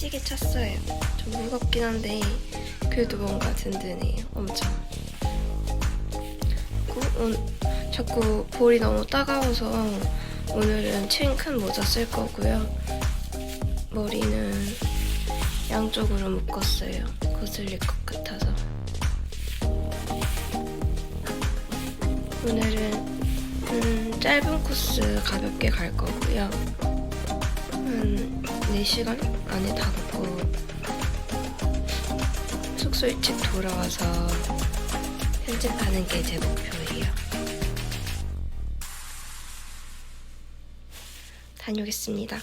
시계 찼어요. 좀 무겁긴 한데 그래도 뭔가 든든해요. 엄청. 온- 자꾸 볼이 너무 따가워서 오늘은 체인 큰 모자 쓸 거고요. 머리는 양쪽으로 묶었어요. 거슬릴 것 같아서. 오늘은 음, 짧은 코스 가볍게 갈 거고요. 한 4시간 안에 다 먹고 숙소 일찍 돌아와서 편집하는 게 제 목표예요. 다녀오겠습니다.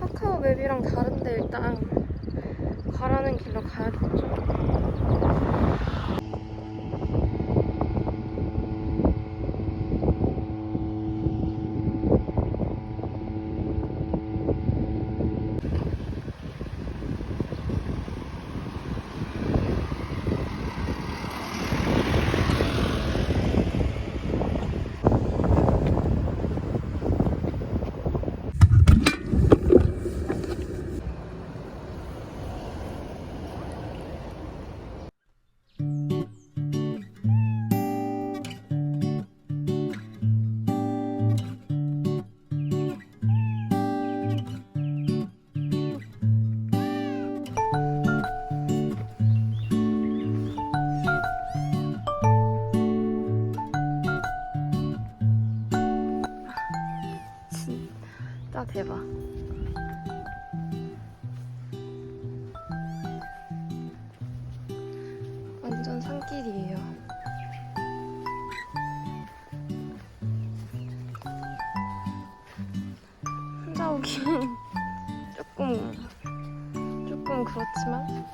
카카오 맵이랑 다 오기엔 조금 조금 그렇지만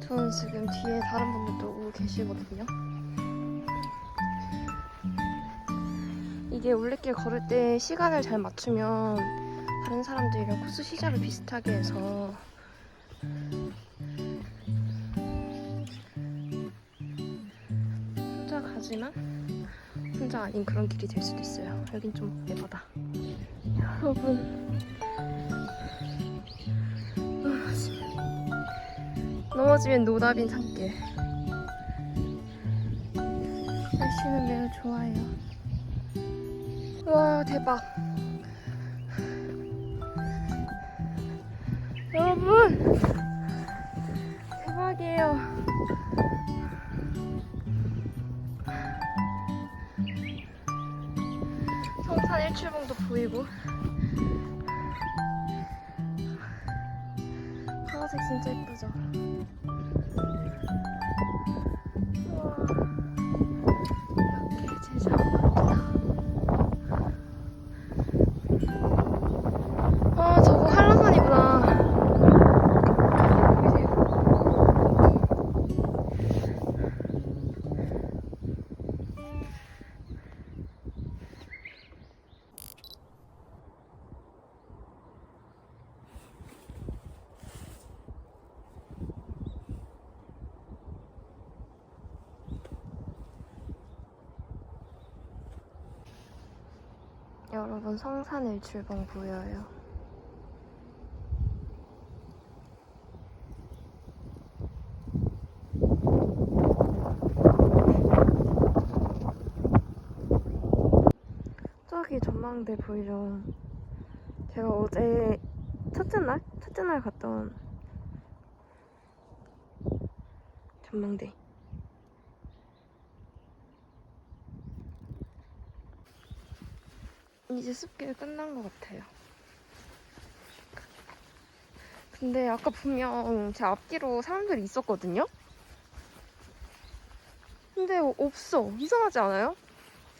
저는 지금 뒤에 다른 분들도 오고 계시거든요. 이게 올레길 걸을 때 시간을 잘 맞추면 다른 사람들이랑 코스 시작을 비슷하게 해서 혼자 가지만 혼자 아닌 그런 길이 될 수도 있어요. 여긴 좀 예쁘다. 여러분. 아, 씨. 넘어지면 노답인 산길. 날씨는 매우 좋아요. 와 대박 여러분 대박이에요 출봉도 보이고. 파란색 진짜 예쁘죠? 우와. 이렇게 제작 아 저거 한라산이구나 보이세요? 여러분 성산 일출봉 보여요. 저기 전망대 보이죠? 제가 어제 첫째 날? 첫째 날 갔던 전망대. 이제 숲길 끝난 것 같아요. 근데 아까 분명 제 앞뒤로 사람들이 있었거든요? 근데 없어. 이상하지 않아요?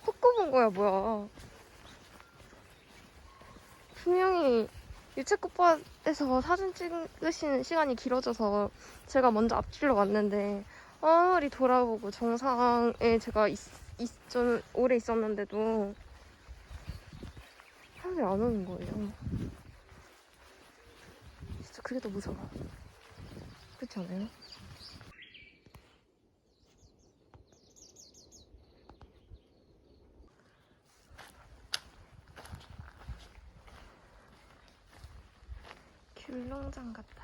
헛구본 거야, 뭐야. 분명히 유채꽃밭에서 사진 찍으시는 시간이 길어져서 제가 먼저 앞길로 왔는데 아무리 돌아보고 정상에 제가 있, 있, 좀 오래 있었는데도 사람들이 안 오는 거예요. 진짜 그게 더 무서워. 그렇지 않아요? 귤농장 같아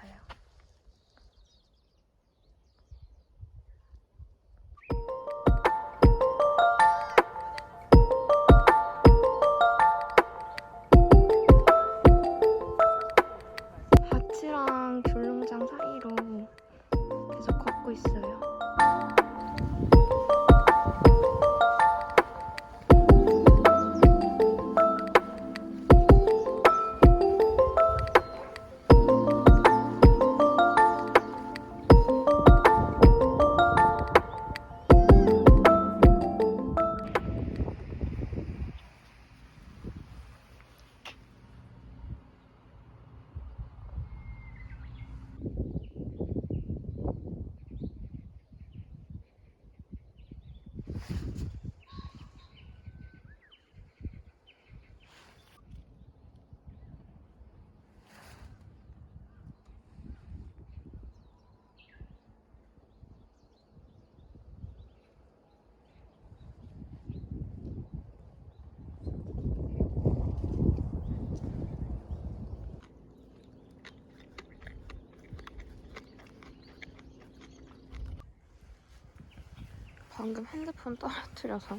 방금 핸드폰 떨어뜨려서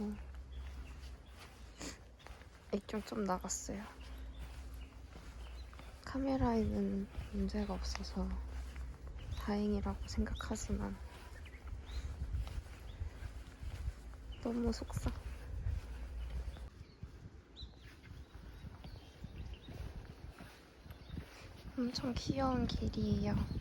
이쪽 좀 나갔어요. 카메라에는 문제가 없어서 다행이라고 생각하지만 너무 속상. 엄청 귀여운 길이에요.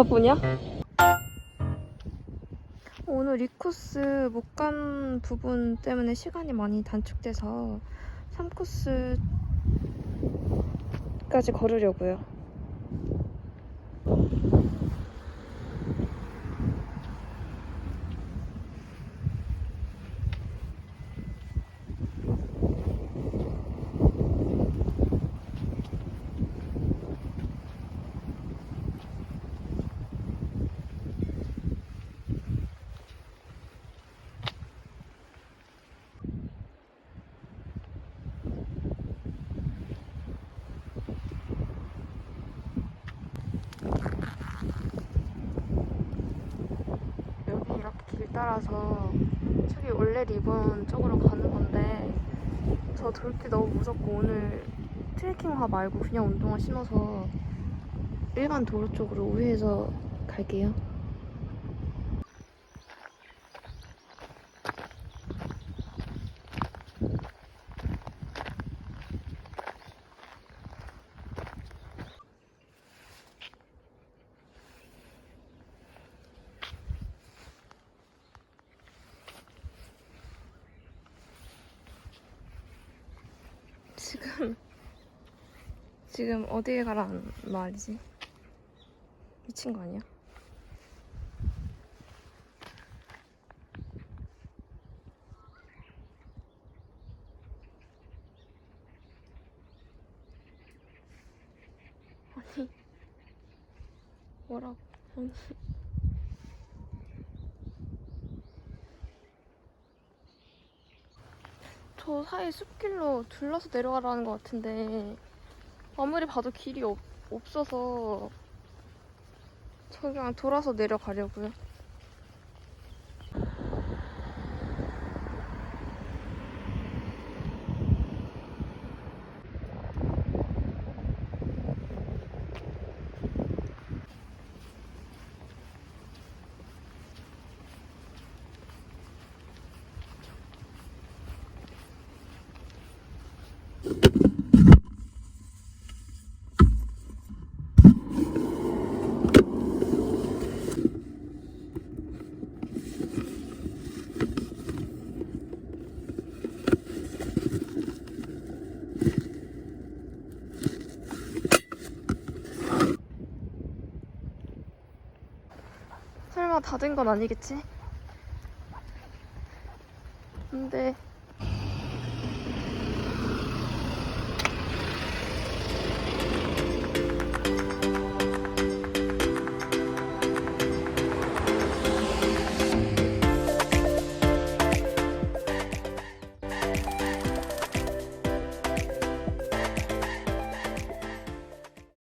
바보냐? 오늘 이 코스 못 간 부분 때문에 시간이 많이 단축돼서 3코스까지 걸으려고요. 여기 따라서 저기 원래 리본 쪽으로 가는 건데 저 돌길 너무 무섭고 오늘 트레킹화 말고 그냥 운동화 신어서 일반 도로 쪽으로 우회해서 갈게요. 지금 지금 어디에 가라는 말이지? 미친 거 아니야? 아니 뭐라고? 아니 저 사이 숲길로 둘러서 내려가라는 것 같은데 아무리 봐도 길이 없, 없어서 저 그냥 돌아서 내려가려고요. 설마 다 된 건 아니겠지? 근데